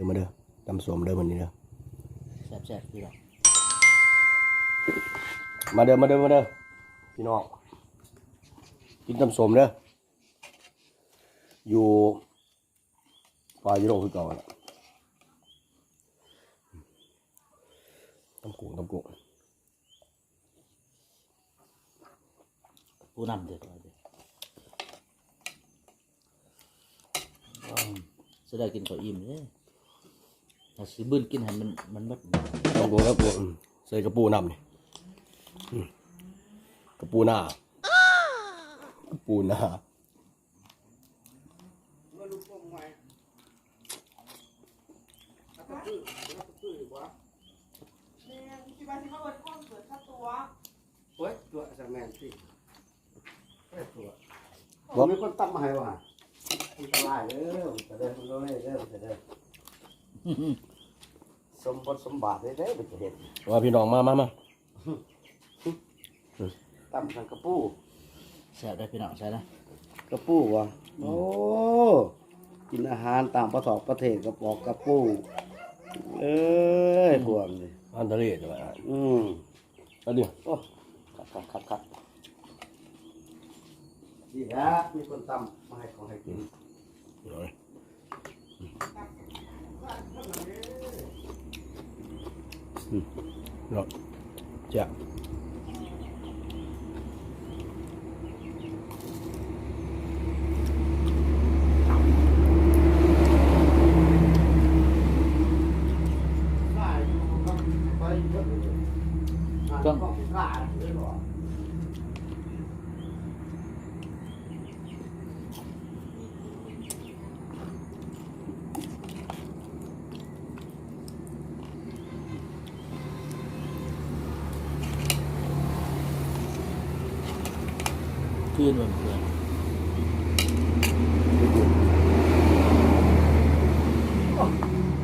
อมาเด้อตำสมเด้อวันนี้เด้อแซ่บๆพี่น้องมาเด้อมาเด้อมาเด้อพี่น้องกินตำสมเด้ออยู่ฝ่ายยุโรปคือเก่าละตำกุ้งตำกุ้งผู้นำเด็ดเลยเด็ดอืมจะได้กินข้าวอิ่มเลย ถ้าสิบื้นกินให้มันมันเบิดตำกุ้งตำกุ้งอืมใส่กระปูน้ำนี่อืมกระปูหน้ากระปูหน้าคิดว่าที่เขาเปิดห้องเปิดค่าตัวโอ้ยตัวสแมนสิเอ้ยตัวผมมีคนตั้มมาให้ว่ะอันตรายเด้อจะได้คุณรู้เลยเด้อจะได้ส มบทสมบัติได้เด้อจะเห็นว่าพี่น้องมามามาตั้มทางกระปูแซ่บได้พี่น้องใช่นะกระปูวะโอ้กินอาหารตามประสอบประเทศกระปอกกระปูเอ้ยพวกนี่อันทะเลใช่ไหมอืมอันนี้โอ้ครับครับครับครับดีนะมีคนตั้มมาให้ของให้กิน หน่อยอืมเนาะจ้ะ ได้อยู่ครับไปเยอะเลยอ่าต้องกล้าเลยเหรอ คืนวันเพื่อน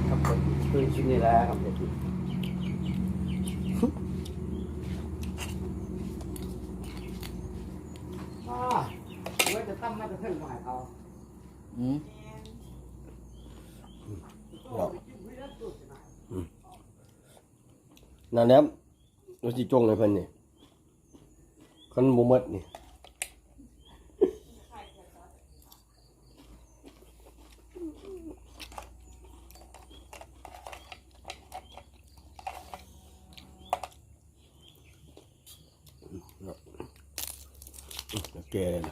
ครับผมปืนชิ้นนี้แหละครับผมอ่าเว้ยจะตั้มมาจะเพิ่งมาให้เขาอืมเนาะนั่นแหละเราสิจงให้เพิ่นนี่คันบ่หมดนี่ อืม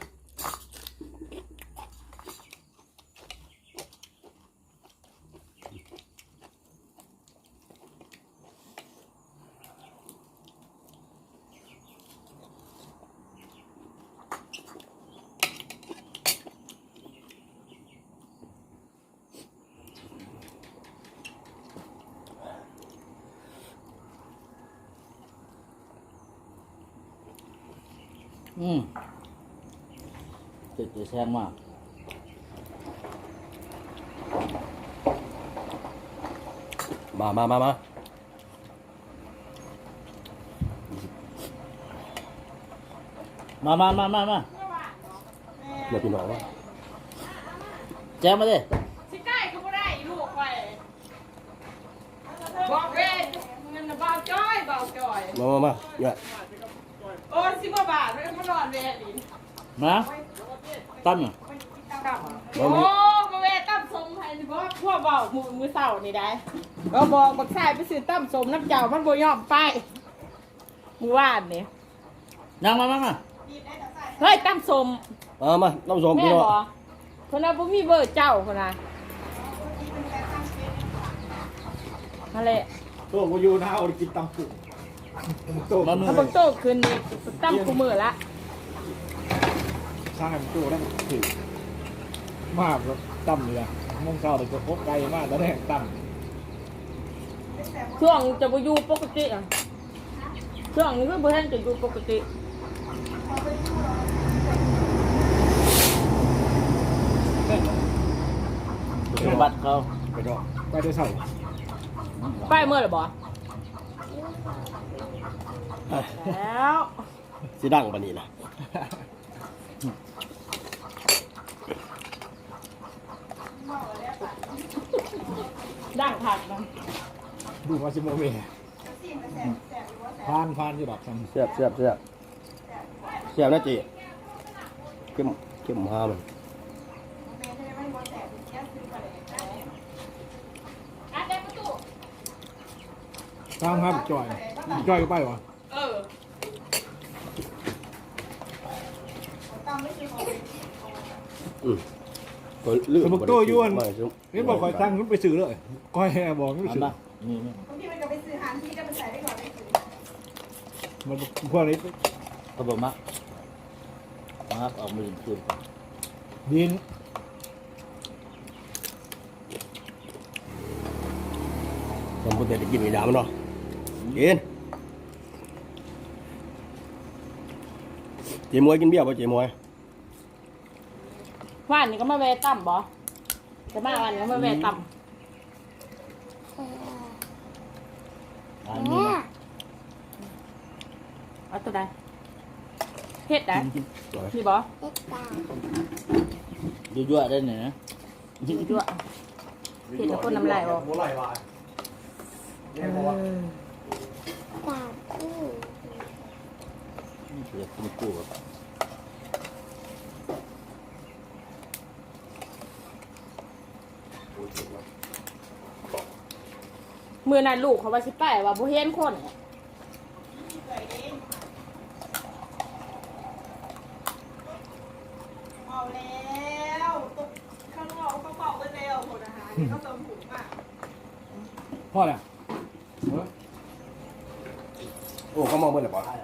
โอ เคเลยนะอืมติดจะแซงมากมามามามามามามามามาเดี๋ยวพี่น้องว่าแจ้งมาดิสิใกล้เขาไม่ได้ลูกไปบอกเว้ยเงินน่ะเบาจ้อยเบาจ้อย มามามาเนี่ยโอ้ยสิบกว่าบาทเลยมันรอนเวรดิมา ตั้มอะโอ้มาเวตั้มสมให้สิบอกพวกเบามือมือเสานี่ได้ก็บอกบักชายไปซื้อตั้มสมน้ำเจ้ามันบ่ยอมไปมือว่านนี่นั่งมามามาเฮ้ยตั้มสมมามาต้องชมแม่พี่น้องบอคนนั้นบ่มีเบอร์เจ้าคนน่ะมาเลยตัวกูอยู่นะเอาไปกินตำกุ่ตัวมามือถ้าบักโตคืนนี้ตั้มกูมือละ สร้างให้มันตัวได้ถือมากแล้วตั้มเลยมองเศร้าแต่ก็พบไกลมากแล้วแดงตั้มช่วงจะบ่อยู่ปกติอะช่วงนี้ก็บ่ทันจะอยู่ปกติสมบัติเขาไปดอกไปได้เศร้าไปเมื่อไหร่บ่แล้วสิดังปานนี้นะ ผักนะดูมาสิโมเวพานพานอยู่ดอกกันเสียบเสียบเสียบเสียบนะจีเข้มเข้มหามันอะเด็กประตูตามครับจ่อยจ่อยก็ไปวะเอออืม ก็ลืมสมมติตัวอยวน ไม่ซุนี่บอกคอยตั้งขึ้นไปซื้อเลยคอยแห่บอกขึ้นไปอันซื้อปะนี่นี่บางทีมันก็ไปซื้อหานที่ก็ไปใส่ได้ก่อนได้ซื้อมันพวกนี้เขาบอกมักมักออกมาถึงคืนดินผมเพิ่งจะกินมีดามันเนาะกินเจมวยกินเบี้ยป่ะเจมวย ว่านนี่ก็มาแวะต่ำบ่จะมาวันนี้ก็มาแวะต่อันนี้นะำเอาตัวใดเฮ็ดได้สวยนี่บ่ยั่วๆได้เนี่ยนะดีด้วยเฮ็ดแล้วคนน้ำลายออกบ่ไหลว่ะเดี๋ยวคุณกู้ครับ มือนั้นลูกเขาว่าสิไปว่าบ่เห็นคนเอาแล้วตกข้างนอกเขาบอกว่าแล้วหมดอาหารนี่เขาเติมถุงอะพ่อแหละโอ้เขามองเมื่อไหร่ป่ะ